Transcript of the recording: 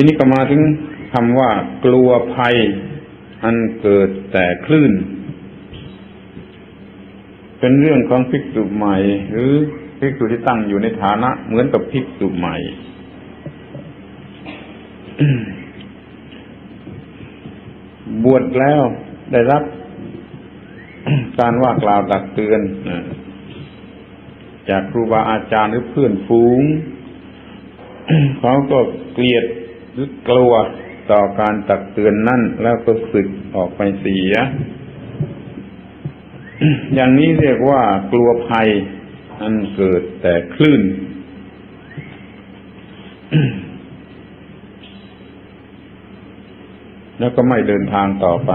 ทีนี้ก็มาถึงคำว่ากลัวภัย อันเกิดแต่คลื่น เป็นเรื่องของภิกษุใหม่ หรือภิกษุที่ตั้งอยู่ในฐานะ เหมือนกับภิกษุใหม่บวชแล้วได้รับการว่ากล่าวตักเตือนจากครูบาอาจารย์หรือเพื่อนฝูง เขาก็เกลียด รือกลัวต่อการตักเตือนนั่นแล้วก็สึกออกไปเสีย อย่างนี้เรียกว่ากลัวภัยอันเกิดแต่คลื่น แล้วก็ไม่เดินทางต่อไป